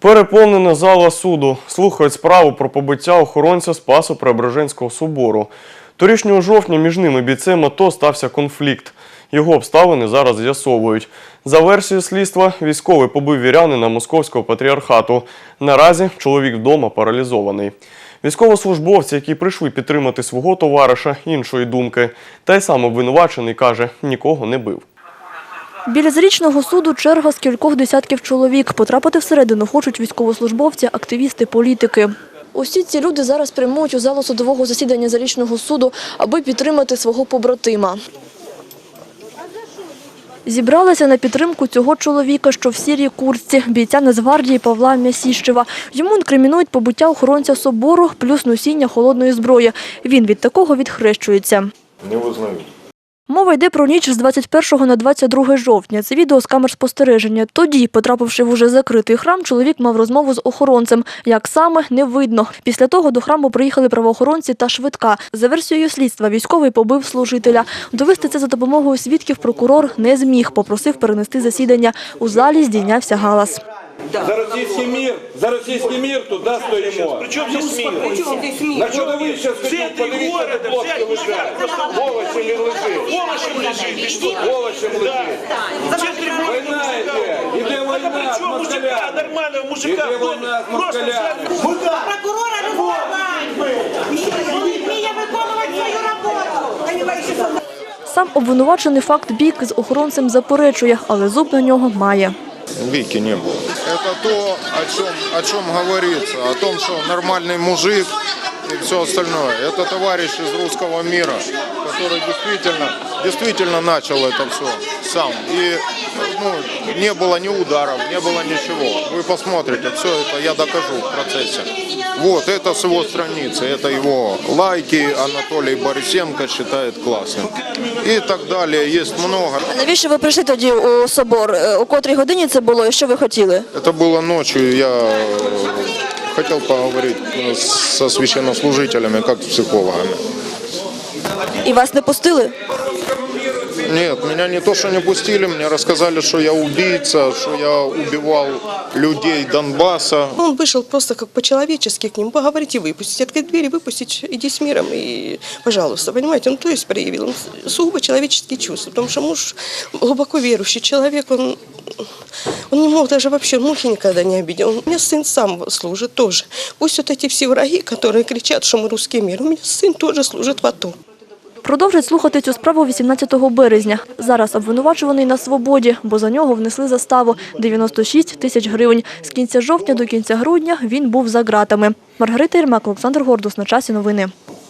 Переповнена зала суду. Слухають справу про побиття охоронця Спасу Преображенського собору. Торішнього жовтня між ними бійцем АТО стався конфлікт. Його обставини зараз з'ясовують. За версією слідства, військовий побив вірянина московського патріархату. Наразі чоловік вдома паралізований. Військовослужбовці, які прийшли підтримати свого товариша, іншої думки. Та й сам обвинувачений каже, нікого не бив. Біля зарічного суду черга з кількох десятків чоловік. Потрапити всередину хочуть військовослужбовці, активісти, політики. Усі ці люди зараз прямують у залу судового засідання зарічного суду, аби підтримати свого побратима. Зібралися на підтримку цього чоловіка, що в сірій куртці, бійця Нацгвардії Павла М'ясіщева. Йому інкримінують побиття охоронця собору плюс носіння холодної зброї. Він від такого відхрещується. Не узнаю. Мова йде про ніч з 21 на 22 жовтня. Це відео з камер спостереження. Тоді, потрапивши в уже закритий храм, чоловік мав розмову з охоронцем. Як саме, не видно. Після того до храму приїхали правоохоронці та швидка. За версією слідства, військовий побив служителя. Довести це за допомогою свідків прокурор не зміг. Попросив перенести засідання. У залі здійнявся галас. За російський мір, за російський мір туди стоїмо. Причем здесь мир? На що ви зараз В центре подивіться, города де хлопці взять лежать. Овочем він лежить. Овощем лежит, ты что? Овочем лежить. В центре города Війна мужика. йде, йде Так а війна при з чем мужика, москалями. нормального мужика Іде в доме? війна з Просто. Прокурора. Вони вміє виконувати свою роботу. Сам обвинувачений факт бійк з охоронцем заперечує, але зуб на нього має. Вики не было. Это то, о чем, о чем говорится, о том, что нормальный мужик и все остальное. Это товарищ из русского мира, который действительно, действительно начал это все сам. И ну, не было ни ударов, не было ничего. Вы посмотрите, все это я докажу в процессе. Вот, это с его страницы, это его лайки, Анатолий Борисенко считает классным. И так далее, есть много. Навіщо ви прийшли тоді у собор? У котрій годині це було і що ви хотіли? Это было ночью, я э, хотел поговорить э, со священнослужителями, как с психологами. І вас не пустили? Нет, меня не то, что не пустили, мне рассказали, что я убийца, что я убивал людей Донбасса. Он вышел просто как по-человечески к нему поговорить и выпустить. Открыть двери, выпустить, иди с миром и, пожалуйста, понимаете, он то есть проявил он сугубо человеческие чувства, потому что муж глубоко верующий человек, он, он не мог даже вообще мухи никогда не обидел. Он- У меня сын сам служит тоже. Пусть вот эти все враги, которые кричат, что мы русский мир, у меня сын тоже служит в АТО. Продовжать слухати цю справу 18 березня. Зараз обвинувачуваний на свободі, бо за нього внесли заставу 96 тисяч гривень. З кінця жовтня до кінця грудня він був за ґратами. Маргарита Єрмак, Олександр Гордус. На часі новини.